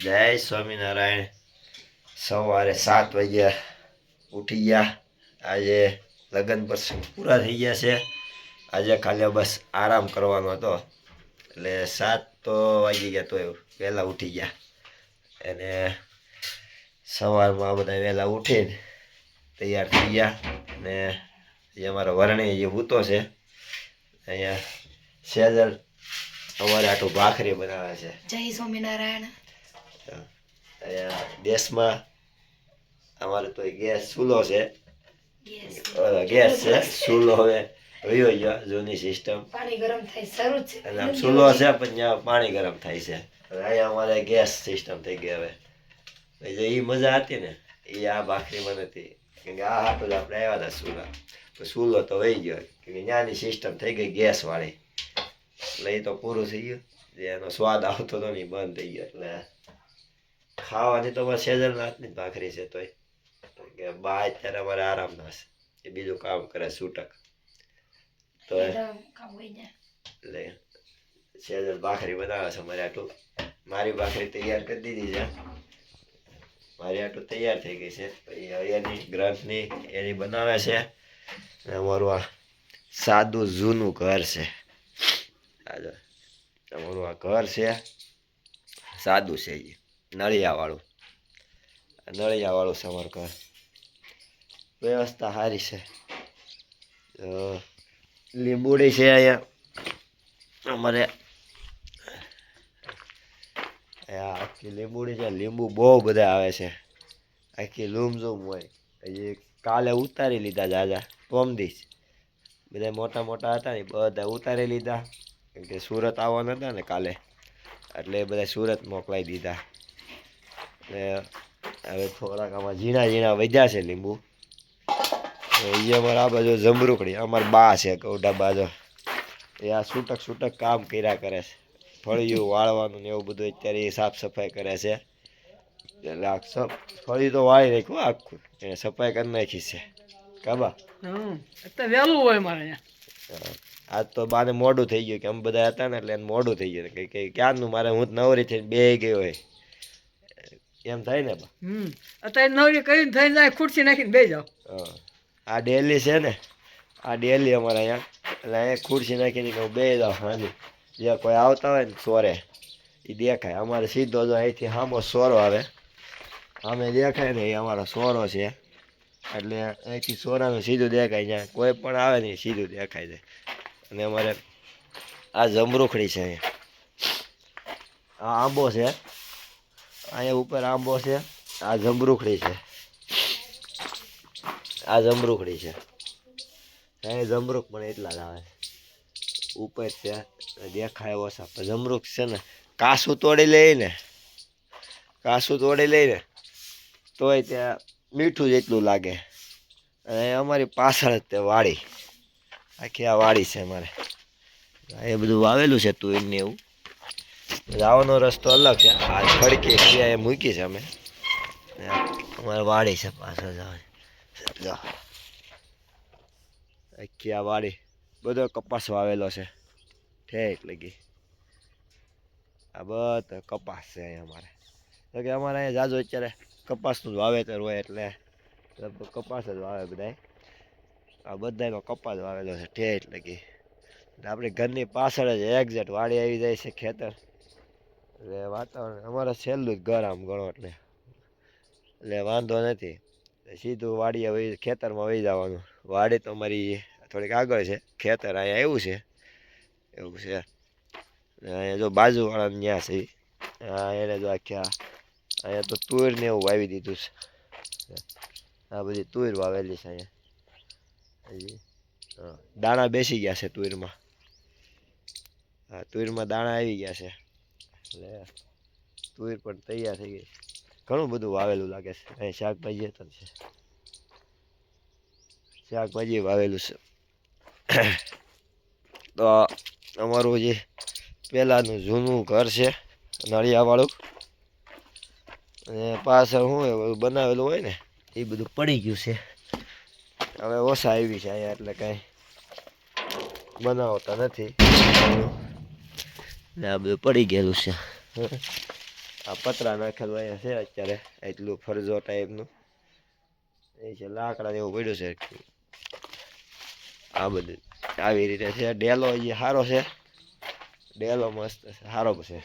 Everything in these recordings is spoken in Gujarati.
જય સ્વામિનારાયણ. સવારે સાત વાગ્યા ઉઠી ગયા. આજે લગ્ન પ્રસંગ પૂરા થઈ ગયા છે. આજે ખાલી બસ આરામ કરવાનો હતો. એટલે સાત તો વાગી ગયા તો વહેલા ઉઠી ગયા. અને સવારમાં બધા વહેલા ઉઠીને તૈયાર થઈ ગયા. અને એ અમારો વરણી જે હૂતો છે, અહીંયા સેજલ અમારે આટલું ભાખરી બનાવે છે. જય સ્વામિનારાયણ. દેશમાં અમારે તો ગેસ ચૂલો છે ગેસ છે ચૂલો હવે વયો ગયો જૂની સિસ્ટમ પાણી ગરમ થાય શરૂ છે એટલે આમ ચૂલો છે પણ ત્યાં પાણી ગરમ થાય છે હવે અહીંયા અમારે ગેસ સિસ્ટમ થઈ ગઈ હવે એટલે એ મજા હતી ને એ આ ભાખરીમાં નથી કેમ કે આ હાટું આપણે આવ્યા હતા ચૂલા તો ચૂલો તો વહી ગયો કેમ કે ત્યાંની સિસ્ટમ થઈ ગઈ ગેસવાળી એટલે એ તો પૂરું થઈ ગયું એનો સ્વાદ આવતો હતો ને બંધ થઈ ગયો એટલે ખાવાની તો અમારે સેજલના હાથની જ ભાખરી છે તોય. કે બા અત્યારે અમારે આરામના છે એ બીજું કામ કરે છૂટક તો એટલે સેજલ ભાખરી બનાવે છે મારે આટલું મારી ભાખરી તૈયાર કરી દીધી છે. મારી આટલું તૈયાર થઈ ગઈ છે. પછી હરિયાની એની ગ્રંથની એની બનાવે છે. અને અમારું આ સાદું જૂનું ઘર છે. અમારું આ ઘર છે. સાદું છે એ નળિયાવાળું. નળિયાવાળું સમરકર વ્યવસ્થા સારી છે. લીંબુડી છે અહીંયા. અમારે આખી લીંબુડી છે. લીંબુ બહુ બધા આવે છે. આખી લૂમઝૂમ હોય. એ કાલે ઉતારી લીધા જાજા પોમદીશ બધા મોટા મોટા હતા ને બધા ઉતારી લીધા. કેમ કે સુરત આવવાના હતા ને કાલે. એટલે એ બધા સુરત મોકલાઈ દીધા. એટલે હવે થોડાક આમાં ઝીણા ઝીણા વધ્યા છે લીંબુ. એ અમારે આ બાજુ જમરૂકડી અમારે બા છે કૌડા બાજુ. એ આ છૂટક છૂટક કામ કર્યા કરે છે. ફળિયું વાળવાનું ને એવું બધું અત્યારે એ સાફ સફાઈ કરે છે. એટલે આ સફ ફળિયું તો વાળી નાખ્યું આખું. એને સફાઈ કરી નાખી છે. કાબા અત્યારે વહેલું હોય મારે આજ તો બાને મોડું થઈ ગયું કે અમે બધા હતા ને એટલે એને મોડું થઈ ગયું. કે કે ક્યારનું મારે હું જ નવરી થઈને બે ગયો હોય. એમ થાય ને હમ. અત્યારે નવરી કરીને થઈને જાય ખુરશી નાખીને બે જાઓ. આ ડેલી છે ને આ ડેલી અમારે અહીંયા. એટલે અહીંયા ખુરશી નાખીને હું બે જાઉં હાજી. જે કોઈ આવતા હોય ને સોરે એ દેખાય. અમારે સીધો જો અહીંથી સામો સોરો આવે. અમે દેખાય ને એ અમારો સોરો છે. એટલે અહીંથી સોરાનું સીધું દેખાય જાય કોઈ પણ આવે ને સીધું દેખાય જાય અને અમારે આ જમરૂખડી છે અહીંયા. આ આંબો છે. અહીંયા ઉપર આંબો છે, આ જમરૂખડી છે. આ જમરૂખડી છે. અહીંયા જમરૂખ પણ એટલા જ આવે ઉપર છે, દેખાય ઓછા, પણ જમરૂખ છે ને, કાસું તોડી લઈ ને, કાસું તોડી લઈને તોય ત્યાં મીઠું જેટલું લાગે. અને અમારી પાછળ જ તે વાડી. આખી આ વાડી છે અમારે. એ બધું વાવેલું છે તું ને એવું. જવાનો રસ્તો અલગ છે. આ ખડકી ક્રિયા એ મૂકી છે અમે. અમારે વાડી છે પાછળ જવાની. આખી આ વાડી. બધો કપાસ વાવેલો છે. ઠેક લગી. આ બધો કપાસ છે અહીંયા અમારે. તો કે અમારે અહીંયા જાજો અત્યારે કપાસનું જ વાવેતર હોય એટલે કપાસ જ વાવે બધાય. આ બધાનો કપાસ વાવેલો છે. ઠેઠ લગી. આપણે ઘરની પાછળ જ એક્ઝેક્ટ વાડી આવી જાય છે ખેતર. એટલે વાતાવરણ અમારે છેલ્લું જ ઘર આમ ગણો એટલે. એટલે વાંધો નથી. સીધું વાડીએ વહી ખેતરમાં વહી જવાનું. વાડી તો અમારી થોડીક આગળ છે. ખેતર અહીંયા એવું છે. એવું છે. અહીંયા જો બાજુવાળા ત્યાં છે. હા એને જો આખ્યા અહીંયા તો તુર ને એવું વાવી દીધું છે. આ બધી તુર વાવેલી છે અહીંયા. દાણા બેસી ગયા છે તુરમાં. હા, તુરમાં દાણા આવી ગયા છે. એટલે તુવેર પણ તૈયાર થઈ ગઈ. ઘણું બધું વાવેલું લાગે છે. અહીં શાકભાજી હતા છે. શાકભાજી વાવેલું છે. તો અમારું જે પહેલાંનું જૂનું ઘર છે, નળિયાવાળું, અને પાછળ શું બનાવેલું હોય ને, એ બધું પડી ગયું છે. હવે ઓછા આવી છે અહીંયા એટલે કાંઈ બનાવતા નથી. ને આ બધું પડી ગયેલું છે. આ પતરા નાખેલું અહીંયા છે અત્યારે, એટલું ફરજો ટાઈપનું એ છે લાકડા જેવું પડ્યું છે આ બધું આવી રીતે છે. ડેલો એ સારો છે. ડેલો મસ્ત છે સારો છે.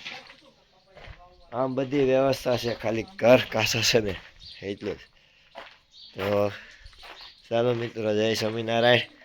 આમ બધી વ્યવસ્થા છે, ખાલી ઘર કાસો છે ને, એટલું જ. તો ચાલો મિત્રો, જય સ્વામિનારાયણ.